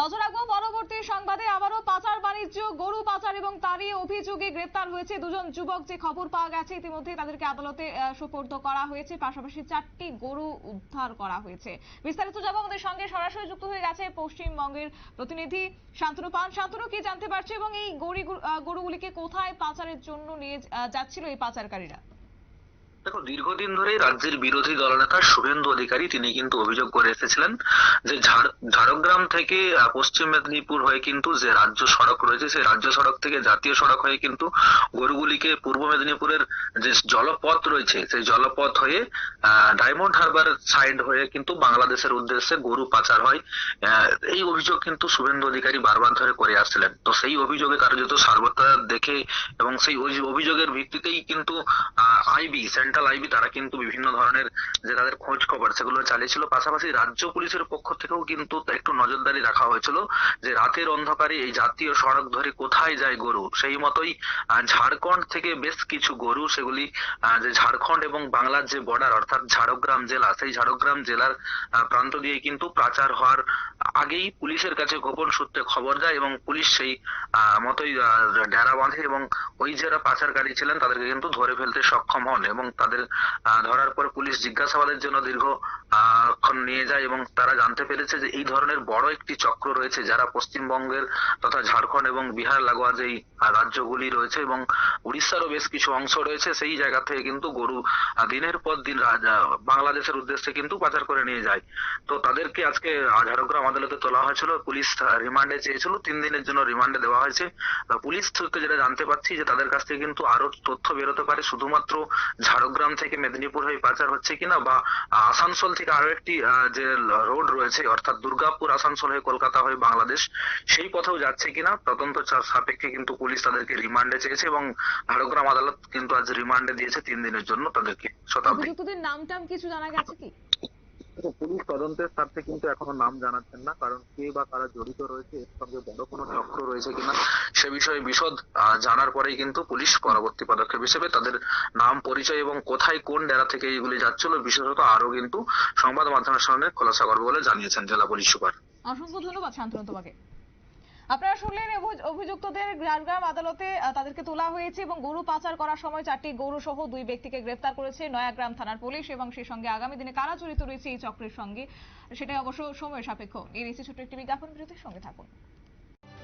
নজর রাখব, পরবর্তী সংবাদে আবারও পাচার বাণিজ্য, গরু পাচার এবং তারই অভিযোগে গ্রেপ্তার হয়েছে দুজন যুবক, যে খবর পাওয়া গেছে ইতিমধ্যে তাদেরকে আদালতে সোপর্দ করা হয়েছে। পাশাপাশি চারটি গরু উদ্ধার করা হয়েছে। বিস্তারিত যাব আমাদের সঙ্গে। সরাসরি যুক্ত হয়ে গেছে পশ্চিমবঙ্গের প্রতিনিধি শান্তনু পান শান্তনু, কি জানতে পারছ এবং এই গরি গরুগুলিকে কোথায় পাচারের জন্য নিয়ে যাচ্ছিল এই পাচারকারীরা? দেখো, দীর্ঘদিন ধরেই রাজ্যের বিরোধী দলনেতা শুভেন্দু অধিকারী তিনি কিন্তু অভিযোগ করে এসেছিলেন যে ঝাড়গ্রাম থেকে পশ্চিম মেদিনীপুর হয়ে কিন্তু যে রাজ্য সড়ক রয়েছে, সেই রাজ্য সড়ক থেকে জাতীয় সড়ক হয়ে কিন্তু গরুগুলিকে পূর্ব মেদিনীপুরের যে জলপথ রয়েছে, সেই জলপথ হয়ে ডায়মন্ড হারবার সাইড হয়ে কিন্তু বাংলাদেশের উদ্দেশ্যে গরু পাচার হয়। এই অভিযোগ কিন্তু শুভেন্দু অধিকারী বারবার ধরে করে আসছিলেন। তো সেই অভিযোগে কার্যত সার্বত্র দেখে এবং সেই অভি- অভিযোগের ভিত্তিতেই কিন্তু আইবি সেন্ট্রাল আইবি তারা কিন্তু বিভিন্ন ধরনের যে তাদের খোঁজ খবর সেগুলো চালিয়েছিল। পাশাপাশি রাজ্য পুলিশের পক্ষ থেকেও কিন্তু একটু নজরদারি রাখা হয়েছিল যে রাতের অন্ধকারে এই জাতীয় সড়ক ধরে কোথায় যায় গরু? সেই মতোই ঝাড়খণ্ড থেকে বেশ কিছু গরু সেগুলি যে ঝাড়খণ্ড এবং বাংলার যে বর্ডার অর্থাৎ ঝাড়গ্রাম জেলা, সেই ঝাড়গ্রাম জেলার প্রান্ত দিয়ে কিন্তু পাচার হওয়ার আগেই পুলিশের কাছে গোপন সূত্রে খবর দেয় এবং পুলিশ সেই মতোই ডেরা বাঁধে এবং ওই যারা পাচারকারী ছিলেন তাদেরকে কিন্তু ধরে ফেলতে সক্ষম হন এবং তাদের ধরার পর পুলিশ জিজ্ঞাসাবাদের জন্য দীর্ঘ ক্ষণ নিয়ে যায় এবং তারা জানতে পেরেছে যে এই ধরনের বড় একটি চক্র রয়েছে যারা পশ্চিমবঙ্গের তথা ঝাড়খণ্ড এবং বিহার লাগোয়া যেই রাজ্যগুলি রয়েছে এবং উড়িষ্যারও বেশ কিছু অংশ রয়েছে সেই জায়গা থেকে কিন্তু গরু দিনের পর দিন বাংলাদেশের উদ্দেশ্যে কিন্তু পাচার করে নিয়ে যায়। তো তাদেরকে আজকে ঝাড়গ্রাম আদালতে তোলা হয়েছিল, পুলিশ রিমান্ডে চেয়েছিল, তিন দিনের জন্য রিমান্ডে দেওয়া হয়েছে। পুলিশ থেকে যেটা জানতে পারছি যে তাদের কাছ থেকে কিন্তু আরও তথ্য বেরোতে পারে, শুধুমাত্র ঝাড়গ্রাম থেকে মেদিনীপুর হয়ে পাচার হচ্ছে কিনা বা আসানসোল থেকে আরও একটি যে রোড রয়েছে, অর্থাৎ দুর্গাপুর, আসানসোল হয়ে কলকাতা হয়ে বাংলাদেশ, সেই পথেও যাচ্ছে কিনা, তদন্ত সাপেক্ষে কিন্তু পুলিশ তাদেরকে রিমান্ডে চেয়েছে এবং ঝাড়গ্রাম আদালত কিন্তু আজ রিমান্ডে দিয়েছে তিন দিনের জন্য তাদেরকে শতাব্দী। নাম টাম কিছু জানা গেছে কি? পুলিশ তদন্তের স্বার্থে কিন্তু এখনও নাম জানাচ্ছেন না, কারণ কে বা কারা জড়িত রয়েছে, এর সঙ্গে বড় কোনো চক্র রয়েছে কিনা, সে বিষয়ে বিশদ জানার পরেই কিন্তু পুলিশ পরবর্তী পদক্ষেপ হিসেবে তাদের নাম, পরিচয় এবং কোথায় কোন ডেরা থেকে এইগুলি যাচ্ছিল, বিশেষত আরও কিন্তু সংবাদ মাধ্যমের সামনে খোলাসা করবে বলে জানিয়েছেন জেলা পুলিশ সুপার। অসংখ্য ধন্যবাদ, শান্তনু তোমাকে। আপনারা শুনলেন অভিযুক্তদের ঝাড়গ্রাম আদালতে তাদেরকে তোলা হয়েছে এবং গরু পাচার করার সময় চারটি গরু সহ দুই ব্যক্তিকে গ্রেফতার করেছে নয়াগ্রাম থানার পুলিশ এবং সেই সঙ্গে আগামী দিনে কারা জড়িত রয়েছে এই চক্রের সঙ্গে সেটা অবশ্য সময় সাপেক্ষ। এই ছোট্ট একটি বিজ্ঞাপন বিরতির সঙ্গে থাকুন।